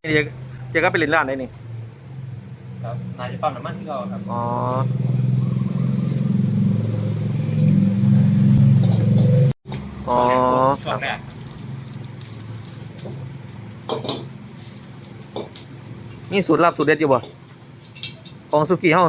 เดี๋ยวเดี๋ก็ไปเล่นร้านได้นี่ ครับนายจะปั๊มน้ำมันที่เราครับ อ๋อ อ๋อช่วงนี่สูตรลับสูตรเด็ดอยู่บ่ ของสุกี้เฮา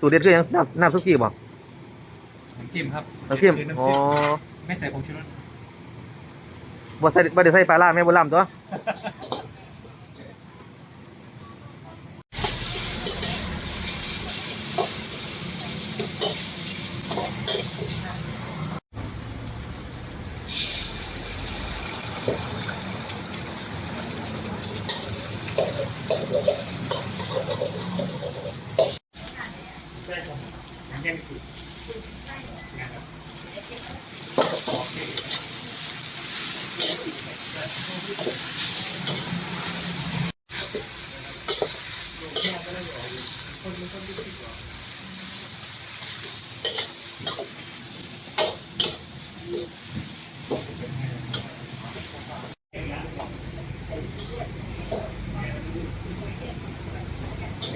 สูตรเด็ดคือยังน้ำน้ำสุกี้บ่ น้ำจิ้มครับน้ำจิ้มคืออ๋อไม่ใส่ผงชูรสบ่ใส่บ่ได้ใส่ปลาล่าแม่บ่ล่ำตัว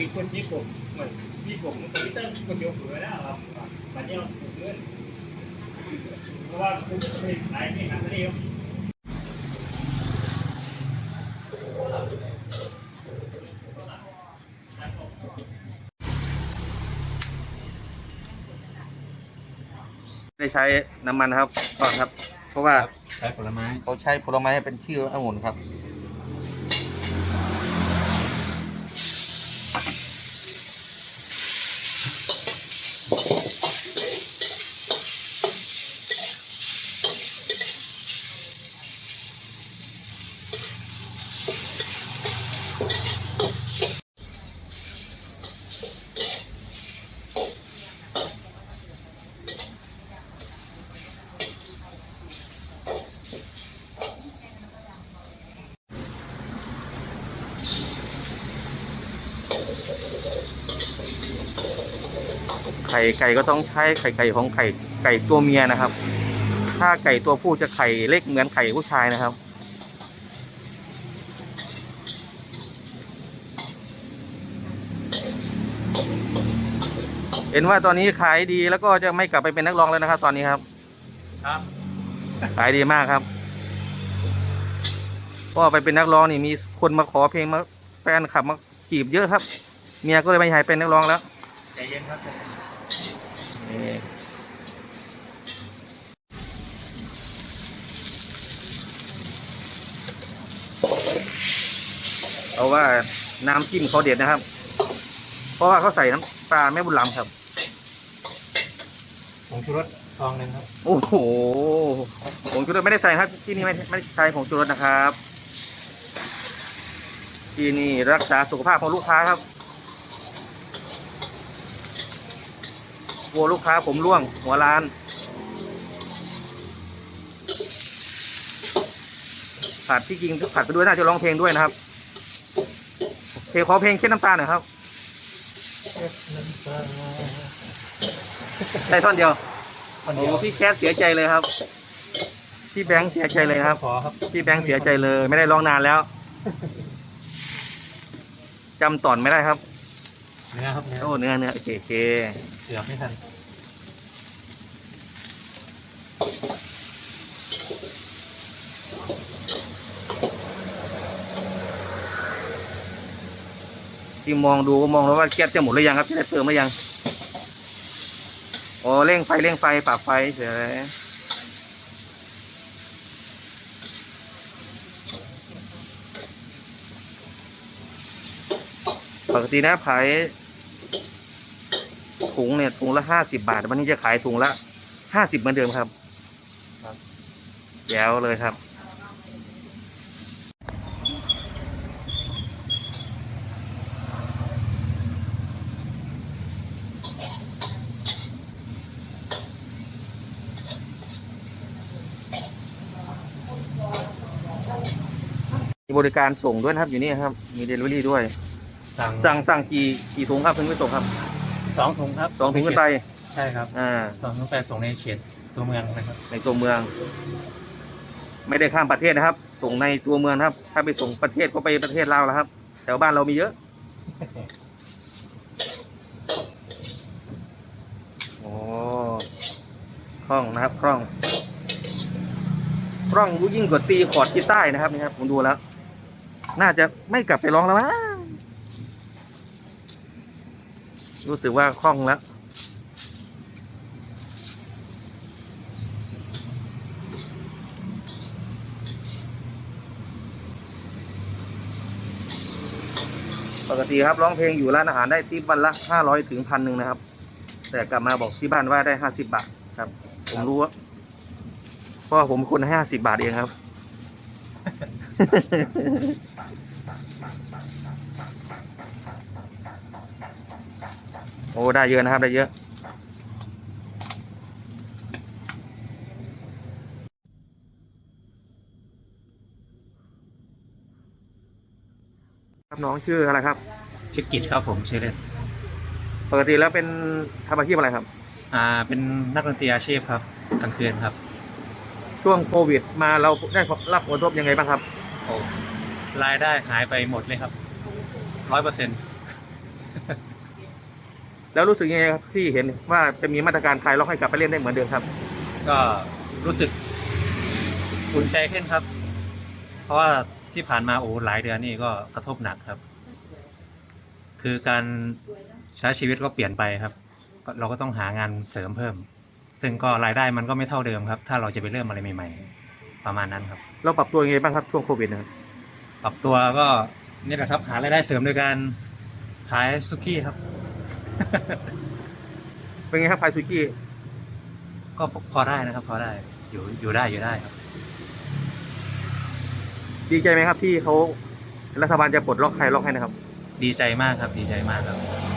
มีคนที่ผมเหมือนที่ผมคอมพิวเตอร์คนเดียวฝืนแล้วครับมันเนี่ยฝืนเงินเพราะว่าคุณจะเป็นสายนี่ครับนี่ครับได้ใช้น้ำมันนะครับก่อนครับ เพราะว่าใช้ผลไม้เขาใช้ผลไม้เป็นชื่อองุ่นครับ ไข่ไก่ก็ต้องใช้ไข่ไก่ของไข่ไก่ตัวเมียนะครับ ถ้าไก่ตัวผู้จะไข่เล็กเหมือนไข่ผู้ชายนะครับ เห็นว่าตอนนี้ขายดีแล้วก็จะไม่กลับไปเป็นนักร้องแล้วนะครับ ตอนนี้ครับ ครับ ขายดีมากครับเพราะว่าไปเป็นนักร้องนี่มีคนมาขอเพลงมาแฟนขับมาจีบเยอะครับ เมียก็เลยไม่ให้เป็นนักร้องแล้วใจเย็นครับ นี่เอาว่าน้ำจิ้มเขาเด็ดนะครับ เพราะว่าเขาใส่น้ำปลาแม่บุญลำครับผงชูรสซองหนึ่งครับ โอ้โหผงชูรสไม่ได้ใส่ครับ ที่นี่ไม่ไม่ได้ใส่ผงชูรสนะครับ ที่นี่รักษาสุขภาพของลูกค้าครับ กลัวลูกค้าผมร่วง หัวร้าน ผัดที่จริงผัดไปด้วยน่าจะร้องเพลงด้วยนะครับเพลงขอเพลงเช็ดน้ำตาหน่อยครับได้ท่อนเดียวโอ้พี่แคทเสียใจเลยครับ พี่แบงค์เสียใจเลยครับขอครับ พี่แบงค์เสียใจเลย ไม่ได้ร้องนานแล้วจำตอนไม่ได้ครับ เนื้อครับเนื้อโอ้เนื้อเนื้อโอเคโอเคเกือบไม่ทันที่มองดูก็มองแล้วว่าแก๊สจะหมดหรือยังครับจะได้เติมหรือยังโอ้เร่งไฟเร่งไฟปรับไฟเฉย ปกตินะขายถุงเนี่ยถุงละห้าสิบาท วันนี้จะขายถุงละห้าสิบเหมือนเดิมครับแย้วเลยครับ มีบริการส่งด้วยครับ อยู่นี่ครับ มีเดลิเวอรี่ด้วย สั่งสั่งสั่งกี่กี่ถุงครับถึงไปส่งครับสองถุงครับสองถุงขึ้นไปใช่ครับอ่าสองถุงไปส่งในเขตตัวเมืองนะครับ ในตัวเมือง ไม่ได้ข้ามประเทศนะครับ ส่งในตัวเมืองนะครับ ถ้าไปส่งประเทศก็ไปประเทศลาวแล้วครับแถวบ้านเรามีเยอะโอ้คล่องนะครับคล่องคล่องยิ่งกว่าตีคอร์ดกีตาร์นะครับนี่ครับผมดูแล้ว น่าจะไม่กลับไปร้องแล้วมั้ง รู้สึกว่าคล่องแล้วปกติครับร้องเพลงอยู่ร้านอาหารได้ติปวันละห้าร้อยถึงพันหนึ่งนะครับ แต่กลับมาบอกที่บ้านว่าได้ห้าสิบบาทครับ ผมรู้ว่าเพราะผมคนให้ห้าสิบาทเองครับ โอ้ได้เยอะนะครับได้เยอะ ครับน้องชื่ออะไรครับ ชื่อกิจครับผมชื่อเล่นปกติแล้วเป็นทำอาชีพอะไรครับ อ่า เป็นนักดนตรีอาชีพครับกลางคืนครับ ช่วงโควิด มาเราได้รับผลกระทบยังไงบ้างครับ โอ้รายได้หายไปหมดเลยครับร้อยเปอร์เซ็นต์ แล้วรู้สึกยังไงครับที่เห็นว่าจะมีมาตรการคลายล็อกให้กลับไปเล่นได้เหมือนเดิมครับ ก็รู้สึกอุ่นใจขึ้นครับ เพราะว่าที่ผ่านมาโอ้หลายเดือนนี่ก็กระทบหนักครับ คือการใช้ชีวิตก็เปลี่ยนไปครับก็เราก็ต้องหางานเสริมเพิ่ม ซึ่งก็รายได้มันก็ไม่เท่าเดิมครับ ถ้าเราจะไปเริ่มอะไรใหม่ ๆ ประมาณนั้นครับ เราปรับตัวยังไงบ้างครับช่วงโควิดนะครับปรับตัวก็นี่แหละครับ หารายได้เสริมโดยการขายซุกี้ครับ เป็นไงครับพายซูกี้ก็พอได้นะครับ พอได้ อยู่อยู่ได้อยู่ได้ครับ ดีใจไหมครับที่เขารัฐบาลจะปลดล็อกคลายล็อกให้นะครับ ดีใจมากครับ ดีใจมากครับ